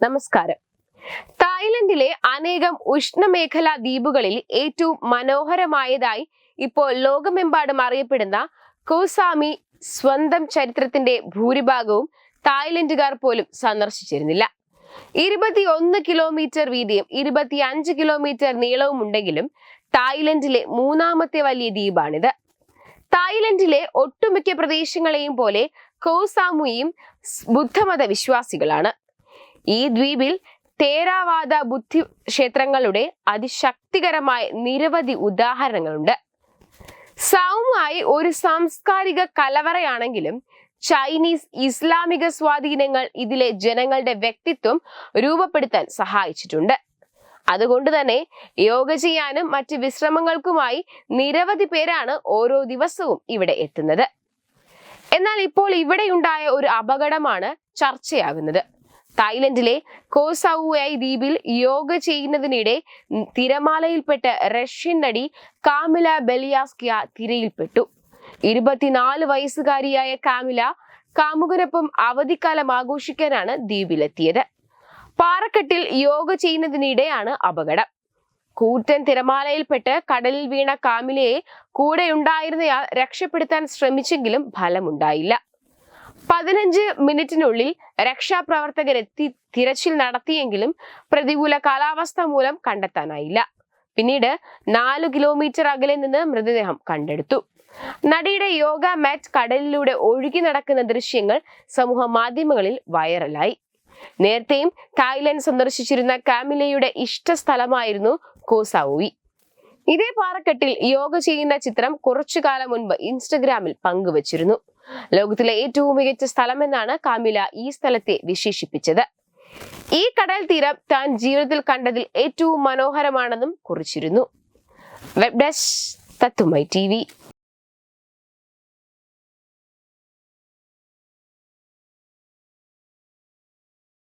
നമസ്കാരം. തായ്ലൻഡിലെ അനേകം ഉഷ്ണമേഖലാ ദ്വീപുകളിൽ ഏറ്റവും മനോഹരമായതായി ഇപ്പോൾ ലോകമെമ്പാടും അറിയപ്പെടുന്ന കോസാമി സ്വന്തം ചരിത്രത്തിന്റെ ഭൂരിഭാഗവും തായ്ലൻഡുകാർ പോലും സന്ദർശിച്ചിരുന്നില്ല. ഇരുപത്തിയൊന്ന് കിലോമീറ്റർ വീതിയും ഇരുപത്തിയഞ്ച് കിലോമീറ്റർ നീളവും ഉണ്ടെങ്കിലും തായ്ലൻഡിലെ മൂന്നാമത്തെ വലിയ ദ്വീപാണിത്. തായ്ലൻഡിലെ ഒട്ടുമിക്ക പ്രദേശങ്ങളെയും പോലെ കോസാമുയും ബുദ്ധമത വിശ്വാസികളാണ് ഈ ദ്വീപിൽ തേരാവാദ ബുദ്ധി ക്ഷേത്രങ്ങളുടെ അതിശക്തികരമായ നിരവധി ഉദാഹരണങ്ങളുണ്ട്. സൗമായി ഒരു സാംസ്കാരിക കലവറയാണെങ്കിലും ചൈനീസ് ഇസ്ലാമിക സ്വാധീനങ്ങൾ ഇതിലെ ജനങ്ങളുടെ വ്യക്തിത്വം രൂപപ്പെടുത്താൻ സഹായിച്ചിട്ടുണ്ട്. അതുകൊണ്ട് തന്നെ യോഗ ചെയ്യാനും മറ്റ് വിശ്രമങ്ങൾക്കുമായി നിരവധി പേരാണ് ഓരോ ദിവസവും ഇവിടെ എത്തുന്നത്. എന്നാൽ ഇപ്പോൾ ഇവിടെയുണ്ടായ ഒരു അപകടമാണ് ചർച്ചയാകുന്നത്. തായ്ലൻഡിലെ കോസൌയായി ദ്വീപിൽ യോഗ ചെയ്യുന്നതിനിടെ തിരമാലയിൽപ്പെട്ട റഷ്യൻ നടി കാമില ബെലിയാസ്കിയ തിരയിൽപ്പെട്ടു. ഇരുപത്തിനാല് വയസ്സുകാരിയായ കാമില കാമുകനൊപ്പം അവധിക്കാലം ആഘോഷിക്കാനാണ് ദ്വീപിലെത്തിയത്. പാറക്കെട്ടിൽ യോഗ ചെയ്യുന്നതിനിടെയാണ് അപകടം. കൂറ്റൻ തിരമാലയിൽപ്പെട്ട് കടലിൽ വീണ കാമിലയെ കൂടെയുണ്ടായിരുന്നയാൾ രക്ഷപ്പെടുത്താൻ ശ്രമിച്ചെങ്കിലും ഫലമുണ്ടായില്ല. പതിനഞ്ച് മിനിറ്റിനുള്ളിൽ രക്ഷാപ്രവർത്തകരെത്തി തിരച്ചിൽ നടത്തിയെങ്കിലും പ്രതികൂല കാലാവസ്ഥ മൂലം കണ്ടെത്താനായില്ല. പിന്നീട് നാല് കിലോമീറ്റർ അകലെ നിന്ന് മൃതദേഹം കണ്ടെടുത്തു. നടിയുടെ യോഗ മാറ്റ് കടലിലൂടെ ഒഴുകി നടക്കുന്ന ദൃശ്യങ്ങൾ സമൂഹ മാധ്യമങ്ങളിൽ വൈറലായി. നേരത്തെയും തായ്ലൻഡ് സന്ദർശിച്ചിരുന്ന കാമിലയുടെ ഇഷ്ട സ്ഥലമായിരുന്നു കോസാവോയി. ഇതേ പാറക്കെട്ടിൽ യോഗ ചെയ്യുന്ന ചിത്രം കുറച്ചു കാലം മുൻപ് ഇൻസ്റ്റഗ്രാമിൽ പങ്കുവച്ചിരുന്നു. ലോകത്തിലെ ഏറ്റവും മികച്ച സ്ഥലമെന്നാണ് കാമില ഈ സ്ഥലത്തെ വിശേഷിപ്പിച്ചത്. ഈ കടൽ തീരം താൻ ജീവിതത്തിൽ കണ്ടതിൽ ഏറ്റവും മനോഹരമാണെന്നും കുറിച്ചിരുന്നു. വെബ് ഡെസ്ക് തത്തുമൈ ടി